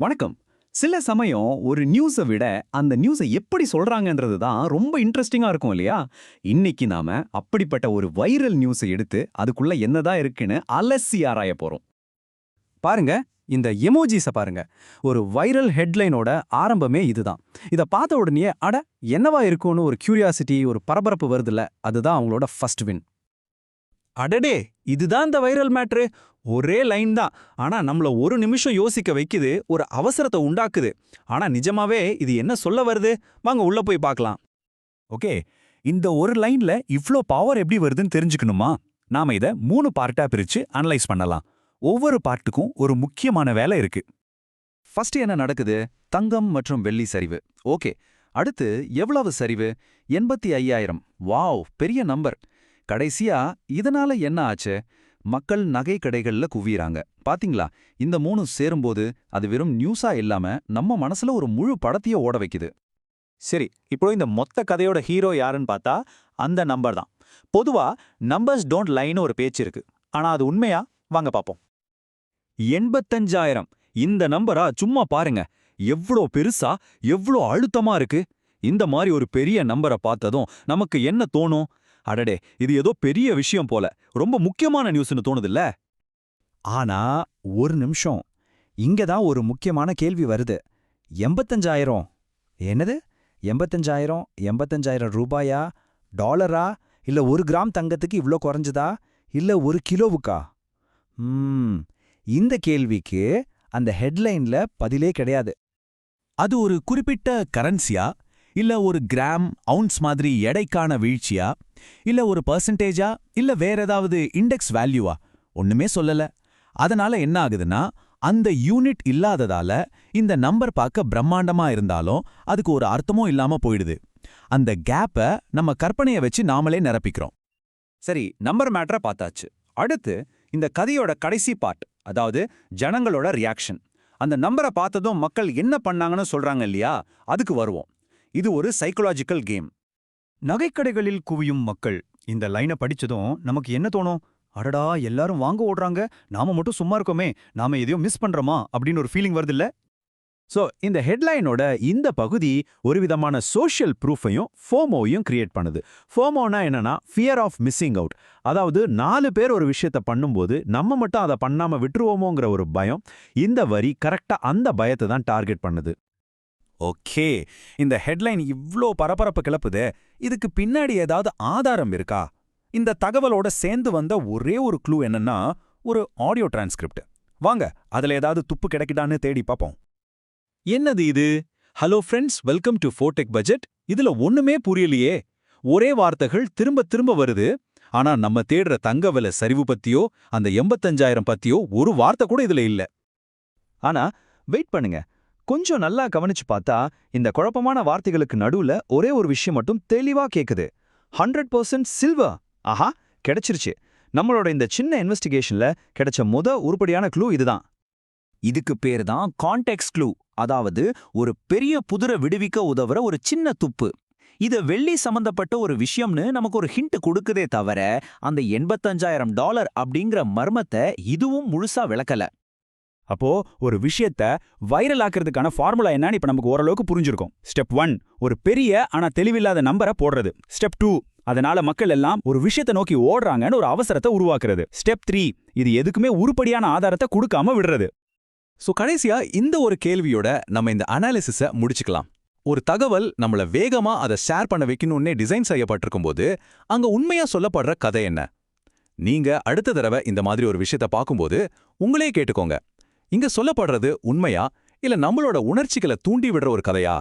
வணக்கம். சில சமயம் ஒரு நியூஸை விட அந்த நியூஸை எப்படி சொல்றாங்கன்றது தான் ரொம்ப இன்ட்ரெஸ்டிங்கா இருக்கும் இல்லையா? இன்னைக்கு நாம அப்படிப்பட்ட ஒரு வைரல் நியூஸை எடுத்து அதுக்குள்ள என்னதான் இருக்குன்னு அலசி ஆராய போறோம். பாருங்க இந்த எமோஜிஸ பாருங்க. ஒரு வைரல் ஹெட்லைனோட ஆரம்பமே இதுதான். இத பார்த்த உடனே அட என்னவா இருக்கும்னு ஒரு கியூரியாசிட்டி ஒரு பரபரப்பு வருதுல்ல அதுதான் அவங்களோட ஃபர்ஸ்ட் வின் அடடே இதுதான் இந்த வைரல் மேட்ரு. ஒரே லைன் தான். ஆனா நம்மள ஒரு நிமிஷம் யோசிக்க வைக்குது ஒரு அவசரத்தை உண்டாக்குது. ஆனா நிஜமாவே இது என்ன சொல்ல வருது? வாங்க உள்ள போய் பார்க்கலாம். ஓகே இந்த ஒரு லைன்ல இவ்ளோ பவர் எப்படி வருதுன்னு தெரிஞ்சுக்கணுமா? நாம இத மூணு பார்ட்டா பிரிச்சு அனலைஸ் பண்ணலாம். ஒவ்வொரு பார்ட்டுக்கும் ஒரு முக்கியமான வேலை இருக்கு. ஃபர்ஸ்ட் என்ன நடக்குது? தங்கம் மற்றும் வெள்ளி சரிவு. ஓகே அடுத்து எவ்வளவு சரிவு? எண்பத்தி ஐயாயிரம். வாவ் பெரிய நம்பர் கடைசியா இதனால என்ன ஆச்சு? மக்கள் நகை கடைகள்ல குவியறாங்க. பாத்தீங்களா? இந்த மூணும் சேரும்போது அது வெறும் நியூஸா இல்லாம நம்ம மனசுல ஒரு முழு படத்தையே ஓட வைக்குது. சரி இப்போ இந்த மொத்த கதையோட ஹீரோ யாருன்னு பார்த்தா அந்த நம்பர் தான். பொதுவா நம்பர்ஸ் டோன்ட் லைன்னு ஒரு பேச்சு இருக்கு. ஆனா அது உண்மையா? வாங்க பாப்போம். எண்பத்தஞ்சாயிரம். இந்த நம்பரா? சும்மா பாருங்க. எவ்ளோ பெருசா? எவ்ளோ அழுத்தமா இருக்கு? இந்த மாதிரி ஒரு பெரிய நம்பரை பார்த்ததும் நமக்கு என்ன தோணும்? அடடே இது ஏதோ பெரிய விஷயம் போல. ரொம்ப முக்கியமான நியூஸ்னு தோணுதில்ல? ஆனா ஒரு நிமிஷம். இங்க தான் ஒரு முக்கியமான கேள்வி வருது. எண்பத்தஞ்சாயிரம். என்னது? எண்பத்தஞ்சாயிரம்? எண்பத்தஞ்சாயிரம் ரூபாயா? டாலரா? இல்ல ஒரு கிராம் தங்கத்துக்கு இவ்ளோ குறைஞ்சதா? இல்ல ஒரு கிலோவுக்கா? ம் இந்த கேள்விக்கு அந்த ஹெட்லைன்ல பதிலே கிடையாது. அது ஒரு குறிப்பிட்ட கரன்சியா? இல்ல ஒரு கிராம் அவுன்ஸ் மாதிரி எடைக்கான வீழ்ச்சியா? இல்ல ஒரு பர்சன்டேஜா இல்ல வேற ஏதாவது இண்டெக்ஸ் வேல்யூவா ஒண்ணுமே சொல்லல. அதனால என்ன ஆகுதுன்னா அந்த யூனிட் இல்லாததால இந்த நம்பர் பார்க்க பிரம்மாண்டமா இருந்தாலும் அதுக்கு ஒரு அர்த்தமும் இல்லாம போயிடுது. அந்த கேப்ப நம்ம கற்பனைய வச்சு நாமளே நிரப்பிக்கிறோம். சரி நம்பர் மேட்டரை பார்த்தாச்சு. அடுத்து இந்த கதையோட கடைசி பார்ட் அதாவது ஜனங்களோட ரியாக்ஷன் அந்த நம்பரை பார்த்ததும் மக்கள் என்ன பண்ணாங்கன்னு சொல்றாங்க இல்லையா? அதுக்கு வருவோம். இது ஒரு சைக்கலாஜிக்கல் கேம் நகைக்கடைகளில் குவியும் மக்கள். இந்த லைனை படிச்சதும் நமக்கு என்ன தோணும்? அடடா எல்லாரும் வாங்க ஓடுறாங்க. நாம மட்டும் சும்மா இருக்கோமே. நாம எதையோ மிஸ் பண்றோமா? அப்படின்னு ஒரு ஃபீலிங் வருதுல்ல சோ இந்த ஹெட்லைனோட இந்த பகுதி ஒரு விதமான சோஷியல் ப்ரூஃபையும் ஃபோமோவையும் கிரியேட் பண்ணுது. ஃபோமோனா என்னன்னா ஃபியர் ஆஃப் மிஸ்ஸிங் அவுட் அதாவது நாலு பேர் ஒரு விஷயத்த பண்ணும்போது நம்ம மட்டும் அதை பண்ணாம விட்டுருவோமோங்கிற ஒரு பயம் இந்த வரி கரெக்டா அந்த பயத்தை தான் டார்கெட் பண்ணுது. ஓகே. இந்த ஹெட்லைன் இவ்ளோ பரபரப்பு கிளப்புது இதுக்கு பின்னாடி ஏதாவது ஆதாரம் இருக்கா? இந்த தகவலோட சேர்ந்து வந்த ஒரே ஒரு க்ளூ என்னன்னா ஒரு ஆடியோ டிரான்ஸ்கிரிப்ட். வாங்க அதுல ஏதாவது துப்பு கிடைக்குதான்னு தேடி பார்ப்போம் என்னது இது? ஹலோ ஃப்ரெண்ட்ஸ் வெல்கம் டு ஃபோடெக் பட்ஜெட். இதுல ஒண்ணுமே புரியலையே. ஒரே வார்த்தைகள் திரும்ப திரும்ப வருது. ஆனா நம்ம தேடுற தங்க விலை சரிவு பத்தியோ அந்த எண்பத்தஞ்சாயிரம் பத்தியோ ஒரு வார்த்தை கூட இதுல இல்ல. ஆனா வெயிட் பண்ணுங்க. கொஞ்சம் நல்லா கவனிச்சு பார்த்தா இந்த குழப்பமான வார்த்தைகளுக்கு நடுவுல ஒரே ஒரு விஷயம் மட்டும் தெளிவா கேக்குது. ஹண்ட்ரட் பர்சன்ட் சில்வர் ஆஹா கிடைச்சிருச்சு. நம்மளோட இந்த சின்ன இன்வெஸ்டிகேஷன்ல கிடைச்ச முத உருப்படியான க்ளூ இதுதான். இதுக்கு பேர் தான் கான்டெக்ட் க்ளூ அதாவது ஒரு பெரிய புதிரை விடுவிக்க உதவுற ஒரு சின்ன துப்பு. இது வெள்ளி சம்பந்தப்பட்ட ஒரு விஷயம்னு நமக்கு ஒரு ஹிண்ட் கொடுக்குதே தவிர அந்த எண்பத்தஞ்சாயிரம் டாலர் அப்படிங்கிற மர்மத்தை இதுவும் முழுசா விளக்கல. அப்போ ஒரு விஷயத்த வைரல் ஆக்குறதுக்கான ஃபார்முலா என்னன்னு இப்ப நமக்கு ஓரளவுக்கு புரிஞ்சிருக்கும். ஸ்டெப் ஒன் ஒரு பெரிய ஆனா தெளிவில்லாத நம்பரை போடுறது. ஸ்டெப் டூ அதனால மக்கள் எல்லாம் ஒரு விஷயத்தை நோக்கி ஓடுறாங்கன்னு ஒரு அவசரத்தை உருவாக்குறது. ஸ்டெப் த்ரீ இது எதுக்குமே உருப்படியான ஆதாரத்தை கொடுக்காம விடுறது. சோ கடைசியா இந்த ஒரு கேள்வியோட நம்ம இந்த அனாலிசிஸை முடிச்சுக்கலாம். ஒரு தகவல் நம்மள வேகமா அதை ஷேர் பண்ண வைக்கணும்னே டிசைன் செய்யப்பட்டிருக்கும்போது அங்க உண்மையா சொல்லப்படுற கதை என்ன? நீங்க அடுத்த தடவை இந்த மாதிரி ஒரு விஷயத்த பார்க்கும்போது உங்களே கேட்டுக்கோங்க. இங்க சொல்லப்படுறது உண்மையா? இல்ல நம்மளோட உணர்ச்சிகளை தூண்டி விடுற ஒரு கதையா?